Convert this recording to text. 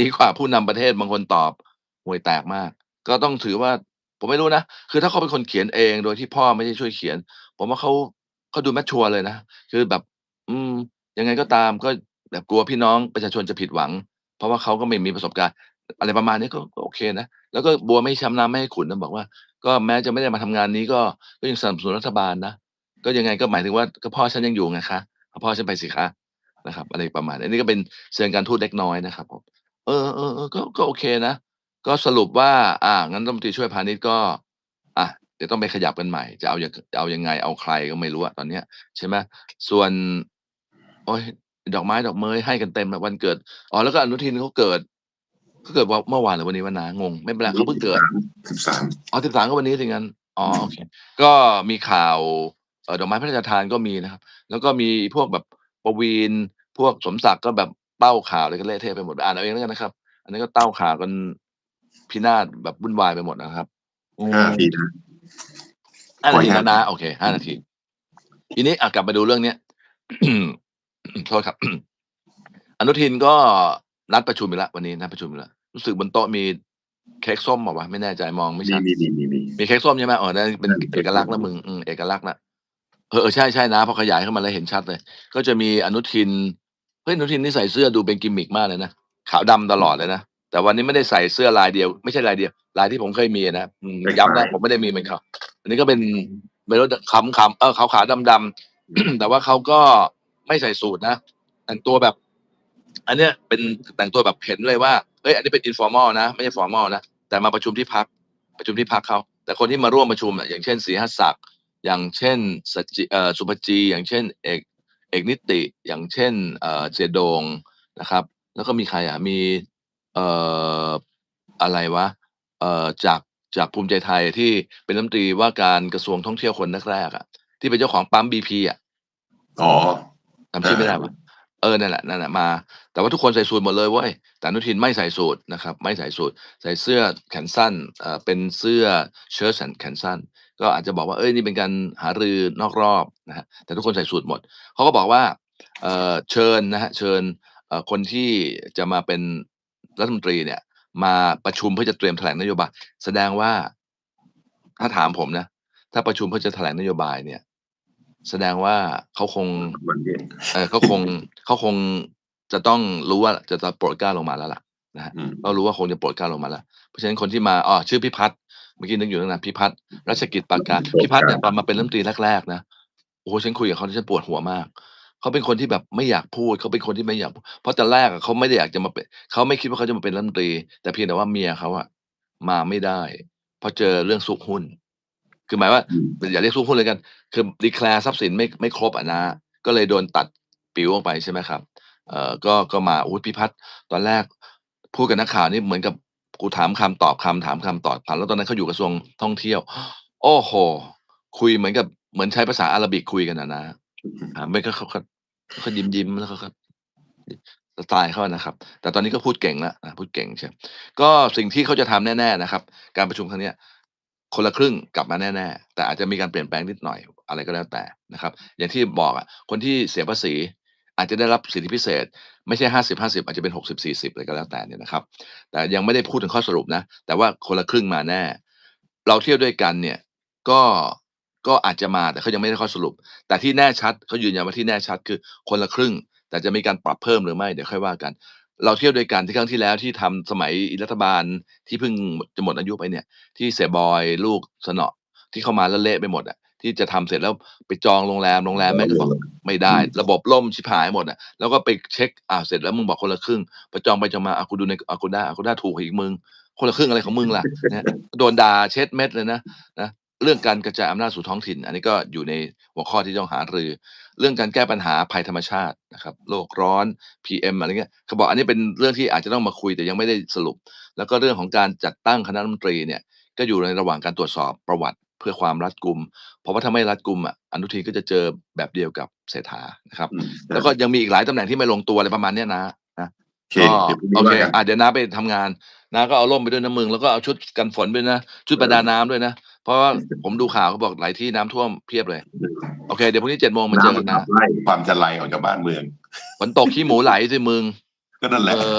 ดีกว่าผู้นำประเทศบางคนตอบห่วยแตกมาก ก็ต้องถือว่า ผมไม่รู้นะ คือถ้าเขาเป็นคนเขียนเองโดยที่พ่อไม่ได้ช่วยเขียน ผมว่าเขาเขาดู mature เลยนะ คือแบบ อืม ยังไงก็ตามก็แบบกลัวพี่น้องประชาชนจะผิดหวัง เพราะว่าเขาก็ไม่มีประสบการณ์ อะไรประมาณนี้ก็ก็โอเคนะ แล้วก็บัวไม่ช้ำน้ำไม่ให้ขุนนะบอกว่า ก็แม้จะไม่ได้มาทำงานนี้ก็ก็ยังสนับสนุนรัฐบาลนะ ก็ยังไงก็หมายถึงว่าก็พ่อฉันยังอยู่ไงคะเอาพ่อฉันไปสิคะนะครับ อะไรประมาณนี้อันนี้ก็เป็นเชิงการทูตเล็กน้อยนะครับผม เออๆๆก็ก็โอเคนะ ก็สรุปว่าอางั้นรัฐมนตรีช่วยพาณิชย์ก็อะเดี๋ยวต้องไปขยับกันใหม่ จะเอายังจะเอายังไงเอาใครก็ไม่รู้อะตอนเนี้ย ใช่ไหมส่วน โอ๊ยดอกไม้ดอกเม้ยให้กันเต็มอะวันเกิดอ๋อแล้วก็อนุทินเขาเกิดเขาเกิดวเมื่อวานหรือวันนี้วะน้างง ไม่เป็นไรเขาเพิ่งเกิด13อ๋อ13ก็วันนี้สิงั้นอ๋อโอเคก็มีข่าวเอ่อดอกไม้พระราชทานก็มีนะครับ แล้วก็มีพวกแบบประวิตรพวกสมศักดิ์ก็แบบ เต้าข่าวอะไรกันเละเทะไปหมดอ่านเอาเองแล้วกันนะครับ อันนี้ก็เต้าข่าวกันพินาศแบบวุ่นวายไปหมดนะครับอืม5นาทีนะ5นาทีขอแล้ว5นะโอเค5นาทีทีนี้อะกลับมาดูเรื่องเนี้ยโทษครับ อนุทินก็นัดประชุมอีกแล้ววันนี้นัดประชุมอีกแล้วรู้สึกบนโต๊ะมีเค้กส้มเปล่าวะไม่แน่ใจมองไม่ชัดมีๆๆๆมีเค้กส้มใช่ไหม?อ๋อนั่นเป็นใช่เอกลักษณ์แล้วมึงอืมเอกลักษณ์แล้วเออๆใช่ๆนะพอขยายเข้ามาแล้วเห็นชัดเลย ก็จะมีอนุทิน เฮ้ยอนุทินนี่ใส่เสื้อดูเป็น gimmick มากเลยนะขาวดำตลอดเลยนะแต่วันนี้ไม่ได้ใส่เสื้อลายเดียว ไม่ใช่ลายเดียว ลายที่ผมเคยมีอะนะอืมคล้ายๆย้ำนะผมไม่ได้มีเหมือนเขาอันนี้ก็เป็นไม่รู้ดขำๆเออขาวๆดำๆ แต่ว่าเขาก็ไม่ใส่สูทนะแต่งตัวแบบ อันเนี้ยเป็นแต่งตัวแบบเห็นเลยว่าเฮ้ยอันนี้เป็น informal นะไม่ใช่ formal นะแต่มาประชุมที่พรรคประชุมที่พรรคเขาแต่คนที่มาร่วมประชุมอะอย่างเช่นศรีหศักดิ์อย่างเช่นสัจจิเอ่อสุภจี อย่างเช่น เอก เอกนิติอย่างเช่นเอ่อเสียโด่งนะครับ แล้วก็มีใครอะมีเอ่ออะไรวะเอ่อจากจากภูมิใจไทยที่เป็นรัฐมนตรีว่าการกระทรวงท่องเที่ยวคนแรกๆอะที่เป็นเจ้าของปั๊ม BP อะอ๋อจำชื่อไม่ได้ว่ะเออนั่นแหละนั่นแหละมา แต่ว่าทุกคนใส่สูทหมดเลยเว้ยแต่อนุทินไม่ใส่สูทนะครับ ไม่ใส่สูทใส่เสื้อแขนสั้นเอ่อเป็นเสื้อเชิ้ตแขนแขนสั้น ก็อาจจะบอกว่าเฮ้ยนี่เป็นการหารือนอกรอบนะครับแต่ทุกคนใส่สูทหมดเขาก็บอกว่าเอ่อเชิญนะครับเชิญเอ่อคนที่จะมาเป็นรัฐมนตรีเนี่ย มาประชุมเพื่อจะเตรียมแถลงนโยบาย แสดงว่าถ้าถามผมนะ ถ้าประชุมเพื่อจะแถลงนโยบายเนี่ย แสดงว่าเขาคงวันเย็นเอ่อเขาคงเขาคงจะต้องรู้ว่าจะจะโปรดเกล้าลงมาแล้วล่ะนะครับอืมก็รู้ว่าคงจะโปรดเกล้าลงมาแล้ว เพราะฉะนั้นคนที่มาอ้อชื่อพิพัฒน์เมื่อกี้นึกอยู่ตั้งนานพิพัฒน์รัชกิจปราการพิพัฒน์เนี่ยตอนมาเป็นรัฐมนตรีแรกๆนะโอ้โฮฉันคุยกับเขาแล้วฉันปวดหัวมากเขาเป็นคนที่แบบไม่อยากพูดเขาเป็นคนที่ไม่อยาก เพราะตอนแรกอะเขาไม่ได้อยากจะมาเป็นเขาไม่คิดว่าเขาจะมาเป็นรัฐมนตรี แต่เพียงแต่ว่าเมียเขาอะมาไม่ได้เพราะเจอเรื่องซุกหุ้น คือหมายว่าอืมอย่าเรียกซุกหุ้นเลยกัน คือ declare ทรัพย์สินไม่ไม่ครบอะน้าก็เลยโดนตัดปิ๋วออกไปใช่ไหมครับ เอ่อก็ก็มาโอ้โฮพิพัฒน์ตอนแรกพูดกับนักข่าวนี่เหมือนกับ กูถามคำตอบคำถามคำตอบคำแล้วตอนนั้นเขาอยู่กระทรวงท่องเที่ยว โอ้โฮคุยเหมือนกับเหมือนใช้ภาษาอาหรับิกคุยกันอะน้าอ่าไม่ก็เขาเขาก็ยิ้มแล้วเขาสไตล์เขานะครับ แต่ตอนนี้ก็พูดเก่งแล้วพูดเก่งใช่ก็สิ่งที่เขาจะทำแน่ ๆนะครับ การประชุมครั้งนี้คนละครึ่งกลับมาแน่ ๆ แต่อาจจะมีการเปลี่ยนแปลงนิดหน่อยอะไรก็แล้วแต่นะครับ อย่างที่บอกอะคนที่เสียภาษี อาจจะได้รับสิทธิพิเศษ ไม่ใช่ 50-50 อาจจะเป็น 60-40อะไรก็แล้วแต่เนี่ยนะครับ แต่ยังไม่ได้พูดถึงข้อสรุปนะ แต่ว่าคนละครึ่งมาแน่ เราเที่ยวด้วยกันเนี่ยก็ก็อาจจะมาแต่เขายังไม่ได้ข้อสรุป แต่ที่แน่ชัดเขายืนยันว่าที่แน่ชัดคือคนละครึ่ง แต่จะมีการปรับเพิ่มหรือไม่เดี๋ยวค่อยว่ากัน เราเที่ยวด้วยกันที่ครั้งที่แล้วที่ทำสมัยรัฐบาลที่เพิ่งจะหมดอายุไปเนี่ย ที่เสบอยลูกสนอที่เข้ามาแล้วเละไปหมดอะ ที่จะทำเสร็จแล้วไปจองโรงแรมโรงแรมแม่งก็บอกไม่ได้ ระบบล่มชิบหายหมดอะแล้วก็ไปเช็กอ้าวเสร็จแล้วมึงบอกคนละครึ่งพอจองไปจองมาอ้าวกูดูใน Agoda Agoda ถูกกว่าอีกมึง คนละครึ่งอะไรของมึงล่ะนะโดนด่าเช็ดเม็ดเลยนะนะเรื่องการกระจายอำนาจสู่ท้องถิ่น อันนี้ก็อยู่ในหัวข้อที่ต้องหารือ เรื่องการแก้ปัญหาภัยธรรมชาตินะครับโลกร้อน PM อะไรเงี้ยเขาบอกอันนี้เป็นเรื่องที่อาจจะต้องมาคุยแต่ยังไม่ได้สรุป แล้วก็เรื่องของการจัดตั้งคณะรัฐมนตรีเนี่ยก็อยู่ในระหว่างการตรวจสอบประวัติ เพื่อความรัดกุม เพราะว่าถ้าไม่รัดกุมอะอนุทินก็จะเจอแบบเดียวกับเศรษฐานะครับอืมแล้วก็ยังมีอีกหลายตำแหน่งที่ไม่ลงตัวอะไรประมาณเนี้ยน้านะโอเคก็เดี๋ยวพรุ่งนี้โอเคว่ากันอ่าเดี๋ยวน้าไปทำงานน้าก็เอาร่มไปด้วยนะมึงแล้วก็เอาชุดกันฝนไปด้วยนะชุดประดาน้ำด้วยนะเพราะว่าผมดูข่าวเขาบอกหลายที่น้ำท่วมเพียบเลย โอเค เดี๋ยวพรุ่งนี้7โมงมาเจอกันน้ำนะขับไล่ความจะไรออกจากบ้านเมืองฝนตกขี้หมูไหลสิมึงก็นั่นแหเอละอ